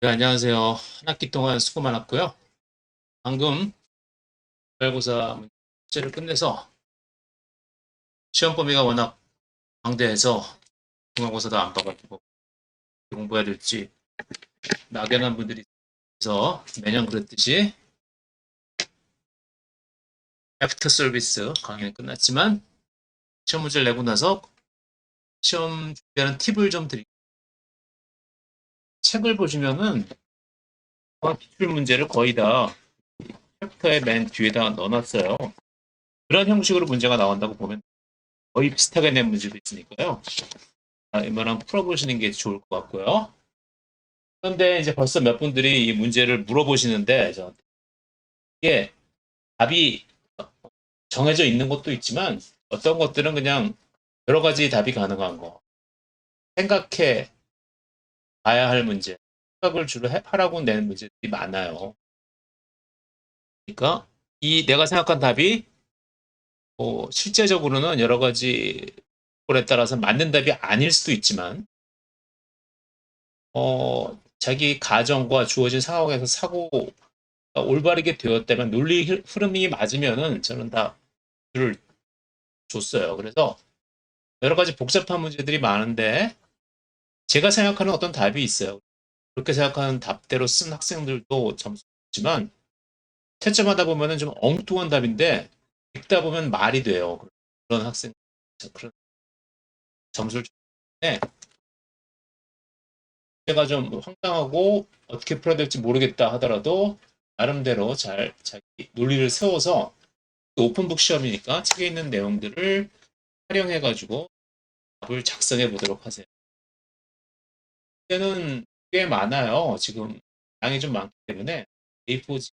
네, 안녕하세요. 한 학기 동안 수고 많았고요. 방금 모의고사 문제를 끝내서 시험 범위가 워낙 방대해서 중간고사도 안 봐가지고 공부해야 될지 막연한 분들이 있어서 매년 그랬듯이 애프터 서비스 강의는 끝났지만 시험 문제를 내고 나서 시험 준비하는 팁을 좀 드릴게요. 책을 보시면은 기출 문제를 거의 다 챕터의 맨 뒤에다 넣어놨어요. 그런 형식으로 문제가 나온다고 보면 거의 비슷하게 낸 문제도 있으니까요. 아, 웬만하면 풀어보시는 게 좋을 것 같고요. 그런데 이제 벌써 몇 분들이 이 문제를 물어보시는데 저한테 이게 답이 정해져 있는 것도 있지만 어떤 것들은 그냥 여러 가지 답이 가능한 거. 생각해 봐야 할 문제. 생각을 주로 해- 하라고 내는 문제들이 많아요. 그러니까 이 내가 생각한 답이 뭐 실제적으로는 여러 가지 꼴에 따라서 맞는 답이 아닐 수도 있지만 어 자기 가정과 주어진 상황에서 사고가 올바르게 되었다면 논리 흐- 흐름이 맞으면은 저는 다 줄을 줬어요. 그래서 여러 가지 복잡한 문제들이 많은데 제가 생각하는 어떤 답이 있어요. 그렇게 생각하는 답대로 쓴 학생들도 점수 있지만 채점하다 보면은 좀 엉뚱한 답인데 읽다 보면 말이 돼요. 그런 학생 그런 점수를 네. 제가 좀 황당하고 어떻게 풀어야 될지 모르겠다 하더라도 나름대로 잘 자기 논리를 세워서 오픈북 시험이니까 책에 있는 내용들을 활용해 가지고 답을 작성해 보도록 하세요. 때는 꽤 많아요. 지금 양이 좀 많기 때문에 A4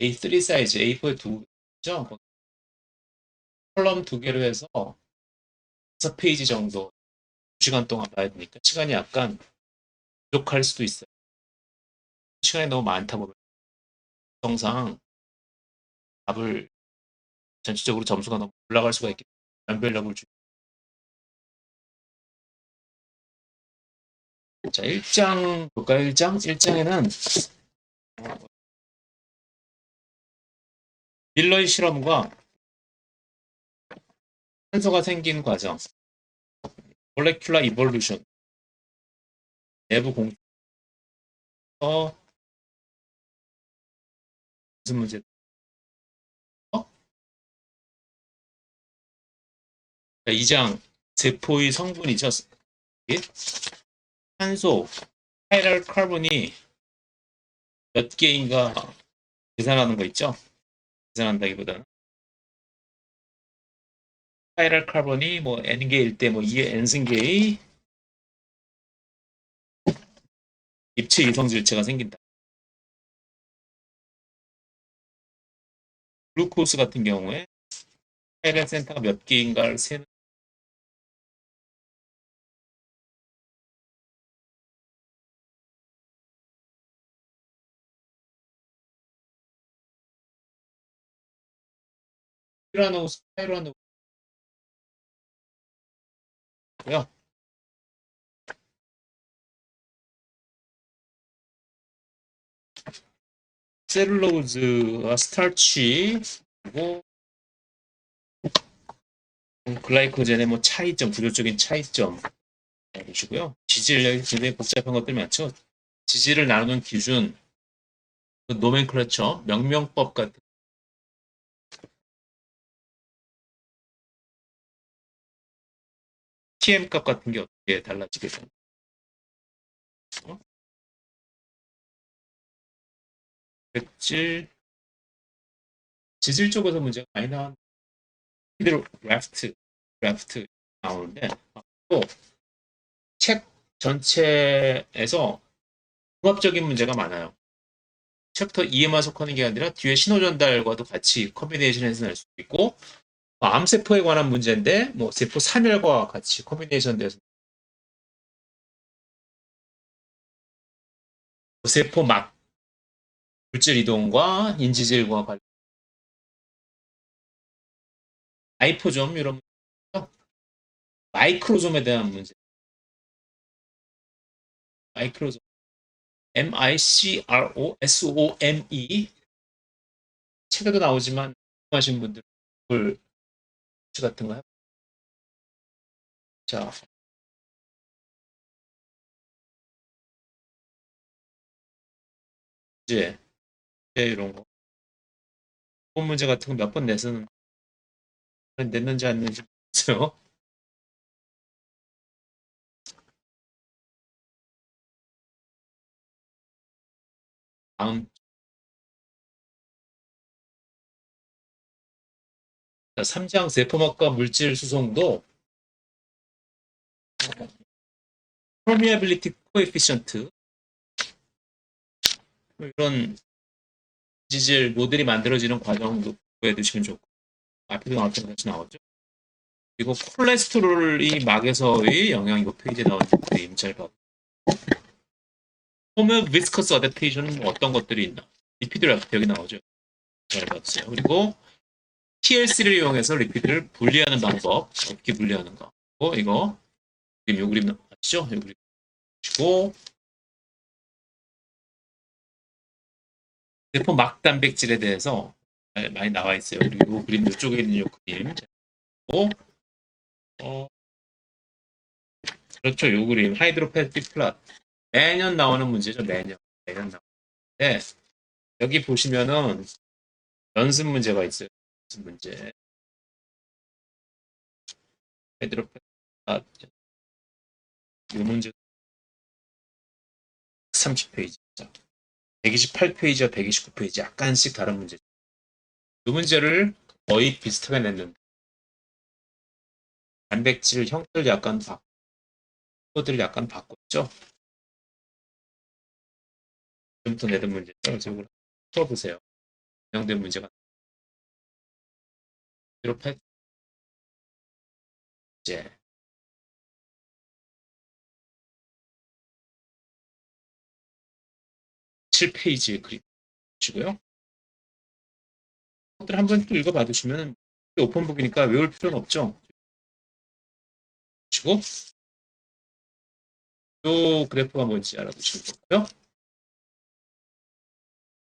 A3 사이즈 A4에 두 개죠. 컬럼 두 개로 해서 6페이지 정도 2시간 동안 봐야 되니까 시간이 약간 부족할 수도 있어요. 시간이 너무 많다 보면 정상 답을 전체적으로 점수가 너무 올라갈 수가 있기 때문에 변별력을 주. 자, 1장 볼까요? 1장? 1장에는 밀러의 실험과 산소가 생긴 과정, 몰레큘라 이볼루션, 내부 공, 어, 무슨 문제? 어? 2장 세포의 성분이죠. 산소, 파이럴 카본이 몇 개인가 계산하는 거 있죠? 계산한다기보다는 파이럴 카본이 뭐 n개일 때 뭐 2의 n승계의 입체 이성질체가 생긴다. 글루코스 같은 경우에 파이럴 센터가 몇 개인가를 세는 피라노스 파이라노 고요. 셀룰로즈와 스타치 그리고 글라이코젠의 뭐 차이점, 구조적인 차이점 보시고요. 지질 굉장히 복잡한 것들이 많죠. 지질을 나누는 기준, 그 노멘클러처, 명명법 같은 TM 값 같은 게 어떻게? 어? 백질 지질 쪽에서 문제가 많이 나왔는데 이대로 라프트 라프트 나오는데 또책 전체에서 종합적인 문제가 많아요. 챕터 2에만 속하는 게 아니라 뒤에 신호 전달과도 같이 커뮤니케이션해서 낼 수도 있고 뭐 암세포에 관한 문제인데 뭐 세포 산혈과 같이 커뮤니케이션 돼서 세포 막 물질 이동과 인지질과 관련 아이포점 이런 마이크로좀에 대한 문제. 마이크로솜 M-I-C-R-O-S-O-M-E 책에도 나오지만 궁금하신 분들 글 같은 거 해보- 자. 이제. 이제 이런 거. 본 문제 같은 거 몇 번 내서는 냈는지 안 냈는지 모르겠어요. 다음 3장 세포막과 물질 수송도 permeability coefficient 뭐 이런 지질 모델이 만들어지는 과정도 구해 두시면 좋고 앞에도 나왔던 같이 나왔죠. 그리고 콜레스테롤이 막에서의 영향이 이 페이지에 나온 그림 잘 봐. 홈의 비스커스 어댑테이션은 뭐 어떤 것들이 있나? 리피드를 여기 나오죠. 잘 봤어요. 그리고 TLC를 이용해서 리피드를 분리하는 방법, 어떻게 분리하는 거. 고 이거 그림 요 그림 맞죠? 요 그림 보시고 세포 막 단백질에 대해서 많이 나와 있어요. 그리고 요 그림 이쪽에 있는 요 그림 고 어, 그렇죠. 요 그림 하이드로펠틱 플랫 매년 나오는 문제죠. 매년 매년 나오는데 여기 보시면은 연습 문제가 있어요. 문제 하이드로펠틱 플랫 요 문제 30페이지 128페이지와 129페이지 약간씩 다른 문제. 이 문제를 거의 비슷하게 냈는데 단백질 형태를 약간 바꾸고 코드를 약간 바꿨죠. 지금부터. 그래서 이걸 풀어보세요. 변형된 문제가 이렇게 이제 칠 페이지 그림 보시고요. 것들 한번 또 읽어봐 두시면 오픈북이니까 외울 필요는 없죠. 보시고 요 그래프가 뭔지 알아두시면 좋고요.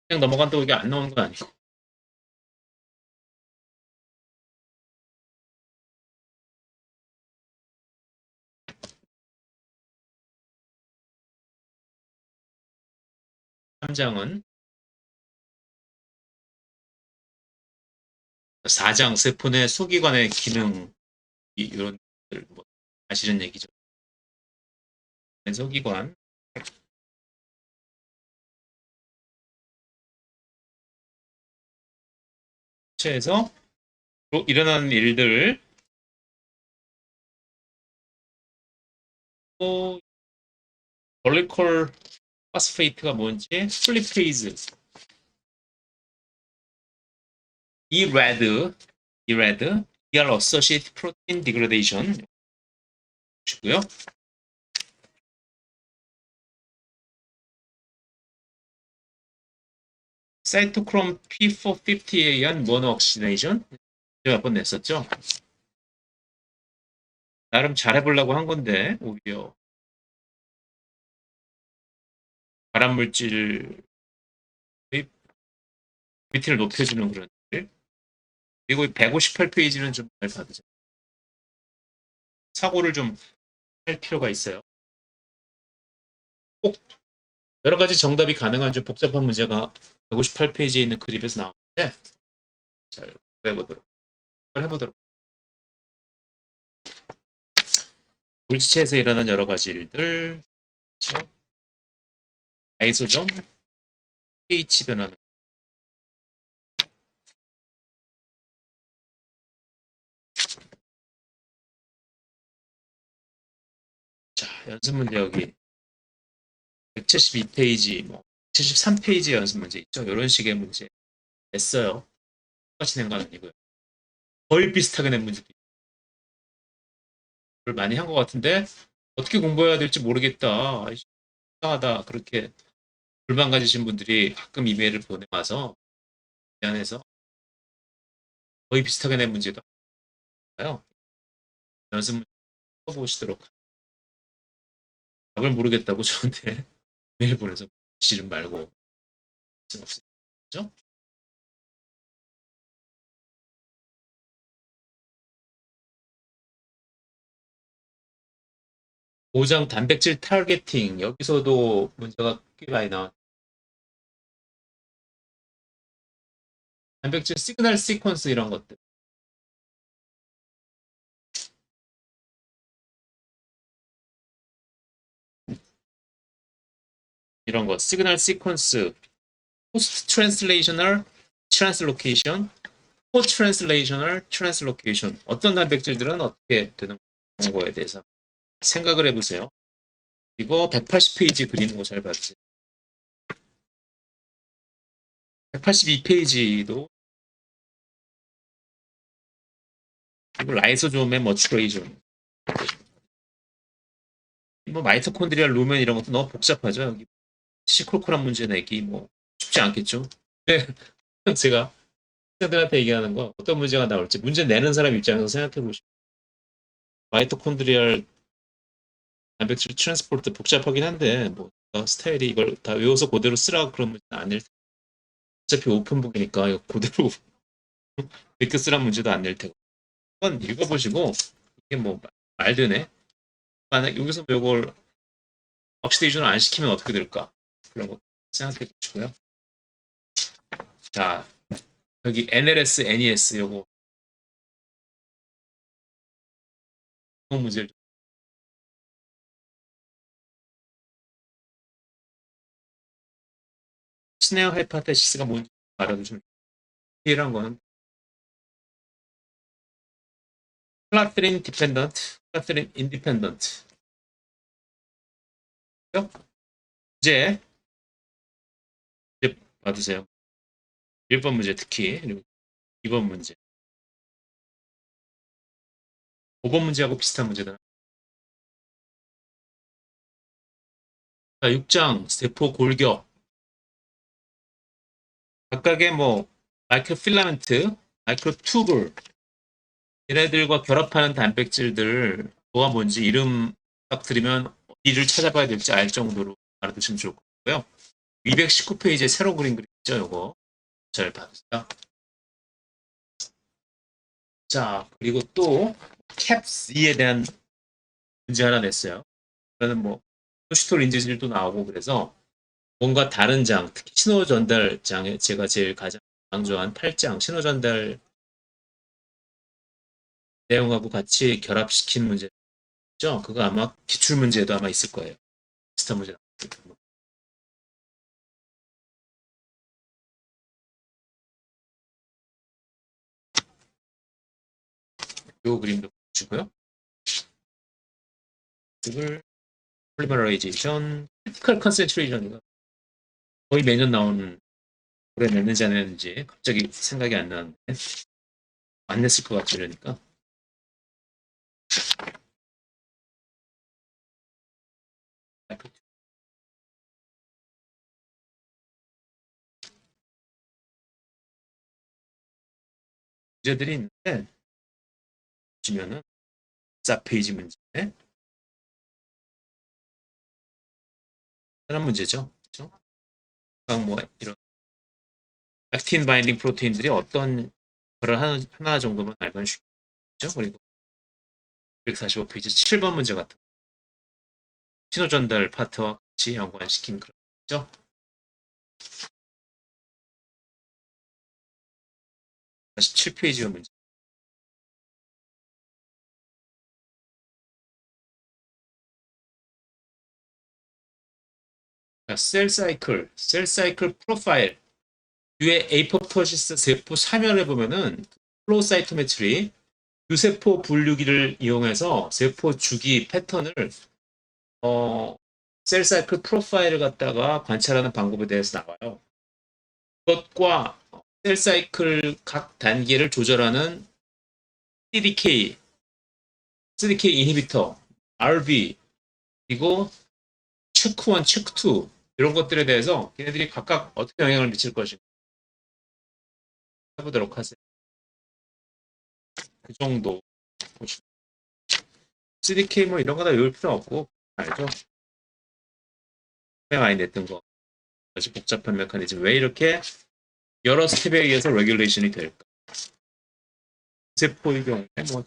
그냥 넘어간다고 이게 안 나오는 건 아니고 삼장은 4장 세포 내 소기관의 기능 이- 이런 뭐 아시는 얘기죠. 소기관 체에서 일어나는 일들 또 벌리콜 파스페이트가 뭔지 플리페이즈 이 레드 이 레드 ER associated protein 보시고요. 사이토크롬 P450에 의한 모노 옥시네이션 몇번 냈었죠. 나름 잘해보려고 한 건데 오히려 발암 물질 밑을 높여주는 그런 일. 그리고 158페이지는 좀 잘 받으세요. 사고를 좀 할 필요가 있어요. 꼭 여러 가지 정답이 가능한 좀 복잡한 문제가 158페이지에 있는 그립에서 나오는데 잘 해보도록 해보도록 물질체에서 일어난 여러 가지 일들 그렇죠? 아이소점 pH 변화는? 자 연습 문제 여기. 172페이지 뭐 73페이지 연습 문제 있죠? 이런 식의 문제 냈어요. 똑같이 낸 건 아니고요. 거의 비슷하게 낸 문제도 많이 한 것 같은데 어떻게 공부해야 될지 모르겠다. 이상하다. 그렇게 불만 가지신 분들이 가끔 이메일을 보내와서 미안해서 거의 비슷하게 낸 문제도 있어요. 연습 문제 써보시도록 답을 모르겠다고 저한테 메일 보내서 지름 말고. 그죠? 고장 단백질 타겟팅 여기서도 문제가 꽤 많이 나왔. 단백질 시그널 시퀀스 이런 것들. 이런 거 시그널 시퀀스 포스트 트랜슬레이셔널 트랜슬로케이션 포스트 트랜슬레이셔널 트랜슬로케이션 어떤 단백질들은 어떻게 되는 거에 대해서 생각을 해보세요. 이거 180페이지 그리는 거 잘 봐주세요. 182페이지도 이거 라이소좀의 머추레이션 뭐 마이토콘드리얼 루멘 이런 것도 너무 복잡하죠. 여기 시콜콜한 문제 내기 뭐 쉽지 않겠죠. 네. 제가 학생들한테 얘기하는 거 어떤 문제가 나올지 문제 내는 사람 입장에서 생각해 보시고 마이토콘드리얼 단백질 트랜스포르트 복잡하긴 한데 뭐 어, 스타일이 이걸 다 외워서 그대로 쓰라 그런 문제는 아닐 테고 어차피 오픈북이니까 이거 그대로 이렇게 쓰란 문제도 안 낼 테고. 한번 읽어보시고 이게 뭐 말 되네. 만약 여기서 뭐 이걸 억시데이션을 안 시키면 어떻게 될까? 그런 거 생각해 보시고요. 자 여기 NLS, NES 요거. 이 문제를 스네어 헤파테시스가 뭔지 알아두시면 이런 거는 클라트린 디펜던트, 클라트린 인디펜던트. 이제 이제 받으세요. 1번 문제 특히 그리고 2번 문제. 5번 문제하고 비슷한 문제다. 자, 6장 세포 골격 각각의 뭐 마이크로 필라멘트, 마이크로 튜블 얘네들과 결합하는 단백질들 뭐가 뭔지 이름 딱 들으면 어디를 찾아봐야 될지 알 정도로 알아두시면 좋을 것 같고요. 219페이지에 새로 그린 그림 있죠, 요거. 잘 봐주세요. 자, 그리고 또 캡스에 대한 문제 하나 냈어요. 이거는 뭐 소시톨 인지질도 나오고 그래서 뭔가 다른 장, 특히 신호 전달 장에 제가 제일 가장 강조한 8장 신호 전달 내용하고 같이 결합시킨 문제죠. 그거 아마 기출 문제도 아마 있을 거예요. 비슷한 문제. 요 그림도 보시고요. 이걸 폴리머라이제이션, 크리티컬 컨센트레이션인가 거의 매년 나오는 올해 냈는지 안 냈는지 갑자기 생각이 안 나는데 안 냈을 것 같지 그러니까 문제들이 있는데 보시면은 4페이지 문제 하나 문제죠. 그렇죠? 각뭐 이런 액틴 바인딩 프로테인들이 어떤 거를 하나, 하나 정도만 알면 쉽죠. 그리고 145페이지 7번 문제 같은 거. 신호 전달 파트와 같이 연관시킨 그런 거죠. 다시 7페이지 문제. 셀 사이클, 셀 사이클 프로파일. 뒤에 에이포토시스 세포 사면을 보면은 플로우 사이토메트리 유세포 분류기를 이용해서 세포 주기 패턴을 어, 셀 사이클 프로파일을 갖다가 관찰하는 방법에 대해서 나와요. 그것과 셀 사이클 각 단계를 조절하는 CDK, CDK 이니비터, RB, 그리고 체크 1, 체크 2 이런 것들에 대해서 걔네들이 각각 어떻게 영향을 미칠 것인가 해보도록 하세요. 그 정도 CDK 뭐 이런 거 다 외울 필요 없고 알죠? 많이 냈던 거. 아주 복잡한 메커니즘. 왜 이렇게 여러 스텝에 의해서 레귤레이션이 될까? 세포의 경우에 뭐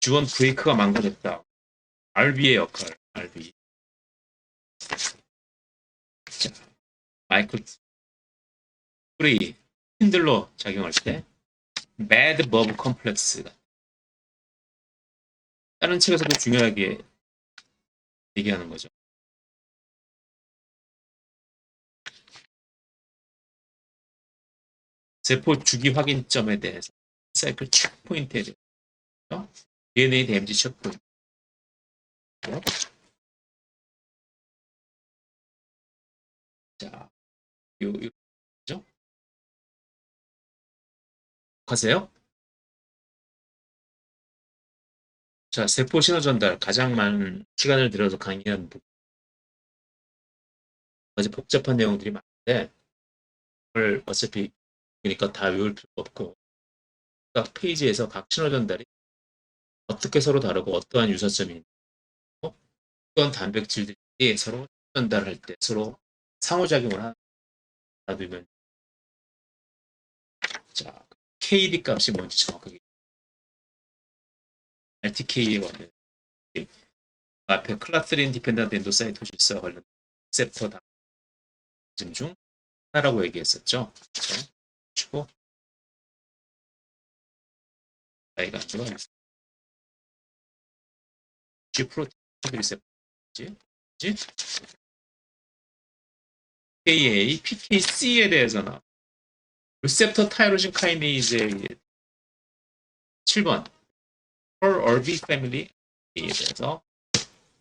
지원 브레이크가 망가졌다. RB의 역할, RB. 마이클 프리 힌들로 작용할 때 bad verb complex가 다른 책에서도 중요하게 얘기하는 거죠. 세포 주기 확인점에 대해서 사이클 체크포인트에 대해서 DNA 데미지 체크포인트 요, 요, 죠 하세요? 자, 세포 신호 전달 가장 많은 시간을 들여서 강의한 부분. 아주 복잡한 내용들이 많은데, 그걸 어차피 그러니까 다 외울 필요 없고, 각 페이지에서 각 신호 전달이 어떻게 서로 다르고 어떠한 유사점이 있고, 어떤 단백질들이 서로 전달할 때 서로 상호작용을 하는 놔두면. 자 KD 값이 뭔지 정확하게. RTK에 관련. 앞에 클라스린 디펜던트 엔도사이토시스와 관련 세프터 다짐 중 하나라고 얘기했었죠. 치고. 나이가 안 있어. G 프로틴 리셉터지, 지 PKA, PKC에 대해서는 리셉터 타이로신 카이네이즈의 7번 펄 얼비 패밀리에 대해서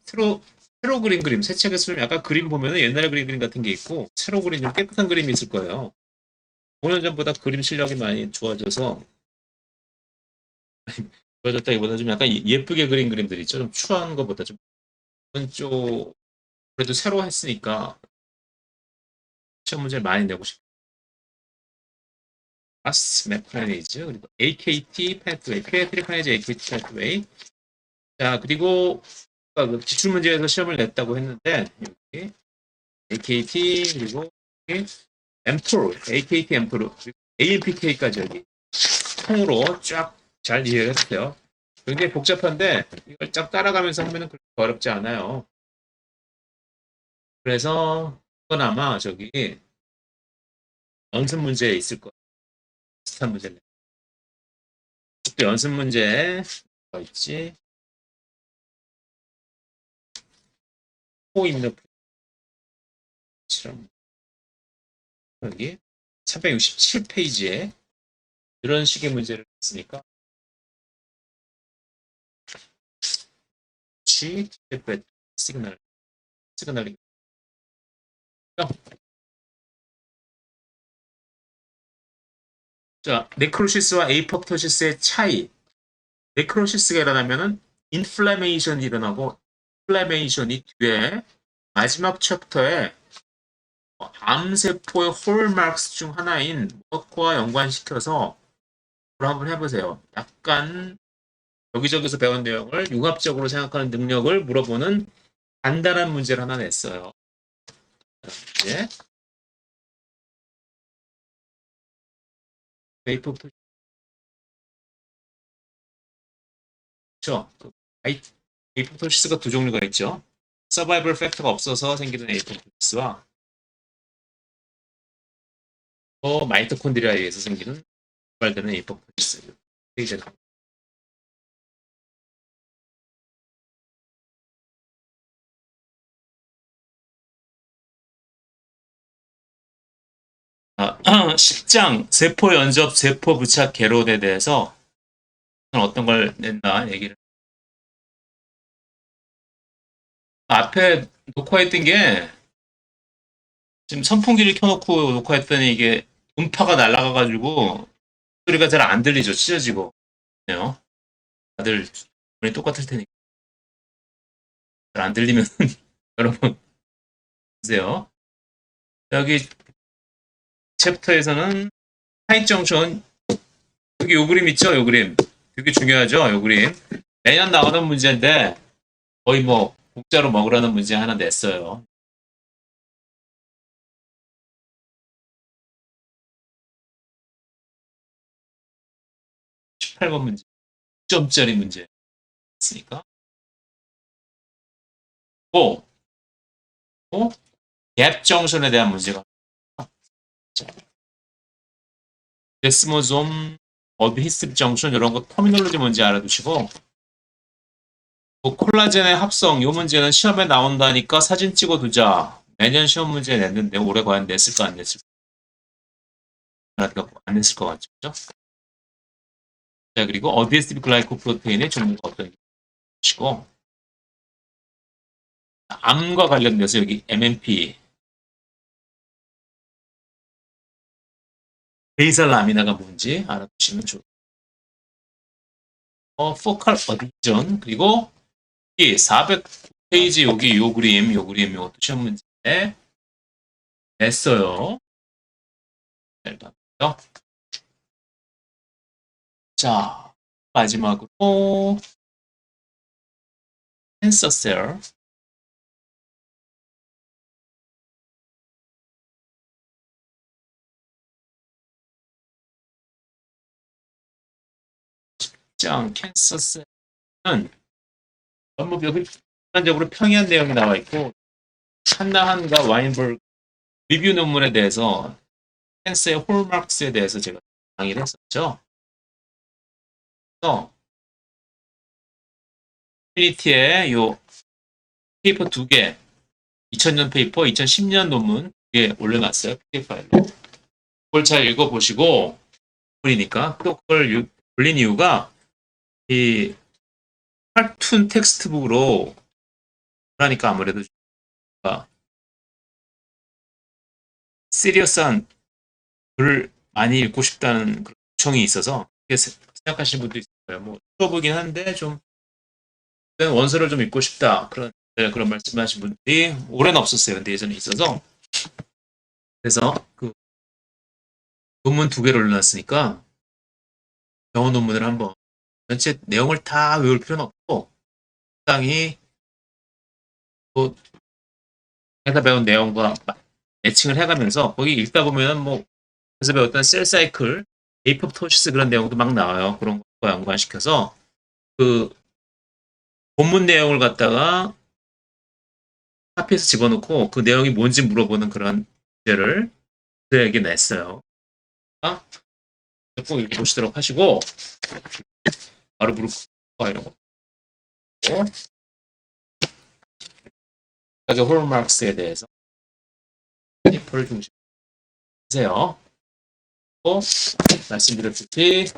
새로 새로 그린 그림 새 책에서 좀 약간 그림 보면은 옛날에 그린 그림 같은 게 있고 새로 그린 좀 깨끗한 그림이 있을 거예요. 5년 전보다 그림 실력이 많이 좋아져서 좋아졌다기보다 좀 약간 예쁘게 그린 그림들 있죠. 좀 추한 것보다 좀좀 그래도 새로 했으니까 시험 문제를 많이 내고 싶어요. 아스 메카니즈 그리고 AKT 패스웨이, 페어트리 카네즈 AKT 패스웨이. 자 그리고 아까 그 기출 문제에서 시험을 냈다고 했는데 여기 AKT 그리고 여기 mTOR, AKT mTOR, AMPK까지 여기 통으로 쫙 잘 이해를 했어요. 굉장히 복잡한데 이걸 쫙 따라가면서 하면은 그렇게 어렵지 않아요. 그래서 이건 아마 저기 연습 문제에 있을 거예요. 비슷한 문제는. 또 연습 문제 뭐 있지? 코입력 실험 여기 367페이지에 이런 식의 문제를 했으니까 G 시그널 시그널링 자, 네크로시스와 에이포토시스의 차이. 네크로시스가 일어나면은 인플레메이션이 일어나고 인플레메이션이 뒤에 마지막 챕터에 어, 암세포의 홀마크스 중 하나인 워크와 연관시켜서 그걸 한번 해보세요. 약간 여기저기서 배운 내용을 융합적으로 생각하는 능력을 물어보는 간단한 문제를 하나 냈어요. 이제 웨이프 토 그렇죠. 에이포토시스가 두 종류가 있죠. 서바이벌 팩터가 없어서 생기는 에이포토시스와 어, 마이토콘드리아에 의해서 생기는 발되는 에이포토시스. 10장 세포 연접 세포 부착 개론에 대해서 어떤 걸 냈나 얘기를. 앞에 녹화했던 게 지금 선풍기를 켜놓고 녹화했더니 이게 음파가 날아가가지고 소리가 잘 안 들리죠. 찢어지고. 네요. 다들 분이 똑같을 테니까. 잘 안 들리면 여러분 보세요. 여기 챕터에서는 타이정션 여기 요 그림 있죠? 요 그림. 그게 중요하죠? 요 그림. 매년 나오는 문제인데 거의 뭐 복자로 먹으라는 문제 하나 냈어요. 18번 문제, 6점짜리 문제 있으니까. 고, 고, 갭 정선에 대한 문제가 데스모좀 어드히스브 정션 이런 거 터미놀로지 뭔지 알아두시고 뭐 콜라겐의 합성 이 문제는 시험에 나온다니까 사진 찍어 두자. 매년 시험 문제 냈는데 올해 과연 냈을까 안 냈을까? 안 냈을 것 같죠? 자 그리고 어드히스브 글라이코 프로테인의 종류가 어떤 것이고 암과 관련돼서 여기 MMP 베이설 라미나가 뭔지 알아두시면 좋을 어, 포칼 어디전 그리고 이 400페이지 여기 요 그림 요 그림 요것도 시험 문제. 냈어요. 자 마지막으로. 캔서셀 장 캔서셀은 전부 여기 일반적으로 평이한 내용이 나와 있고 한나한과 와인버그 리뷰 논문에 대해서 캔서의 홀마크스에 대해서 제가 강의를 했었죠. 그래서 피니티의 요 페이퍼 두 개, 2000년 페이퍼, 2010년 논문 에 올려놨어요. PDF 파일로. 그걸 잘 읽어보시고 그러니까 또 그걸 유- 올린 이유가 이 칼툰 텍스트북으로 그러니까 아무래도 가 시리어스한 글을 많이 읽고 싶다는 그런 요청이 있어서 생각하시는 분도 거예요. 뭐 초보긴 한데 좀 원서를 좀 읽고 싶다 그런 네, 그런 말씀하신 분들이 올해는 없었어요. 근데 예전에 있어서 그래서 그 논문 두 개를 올려놨으니까 영어 논문을 한번 전체 내용을 다 외울 필요는 없고 적당히 또 해서 배운 내용과 매칭을 해가면서 거기 읽다 보면 뭐 그래서 배웠던 셀 사이클, 에이프토시스 그런 내용도 막 나와요. 그런 것과 연관시켜서 그 본문 내용을 갖다가 카피해서 집어넣고 그 내용이 뭔지 물어보는 그런 문제를 그에게 냈어요. 아, 꼭 읽어보시도록 하시고 부르고 이런 거. 가져 홀마크스에 대해서 을 중심 하세요. 또 말씀드렸듯이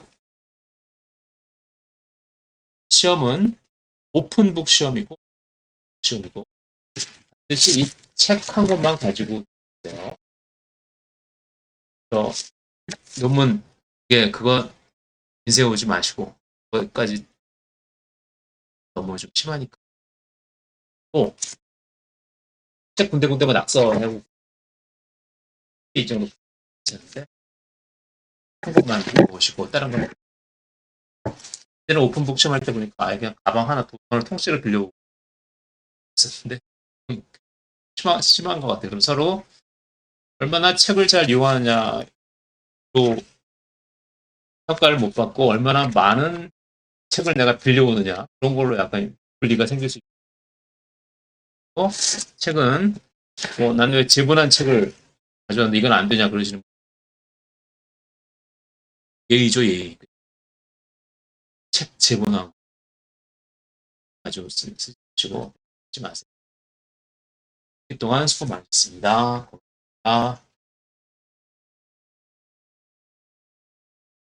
시험은 오픈북 시험이고 시험이고 반드시 이 책 한 권만 가지고 있어요. 저 논문 이게 그거 인세우지 마시고 거기까지 너무 좀 심하니까. 또, 책 군데군데만 낙서하고 이 정도 있었는데 한 곳만 보시고 다른 건 그때는 오픈북 시험할 때 보니까 아예 그냥 가방 하나 돈을 통째로 빌려오고 있었는데 음, 심한, 심한 것 같아요. 그럼 서로 얼마나 책을 잘 이용하느냐로 평가를 못 받고 얼마나 많은 책을 내가 빌려오느냐 그런 걸로 약간 분리가 생길 수 있고 책은 뭐 나는 왜 지분한 책을 가져왔는데 이건 안 되냐 그러시는 분. 예의죠 예의 책 가지고 쓰- 쓰시고 하지 마세요. 그동안 수고 많으셨습니다. 고맙습니다.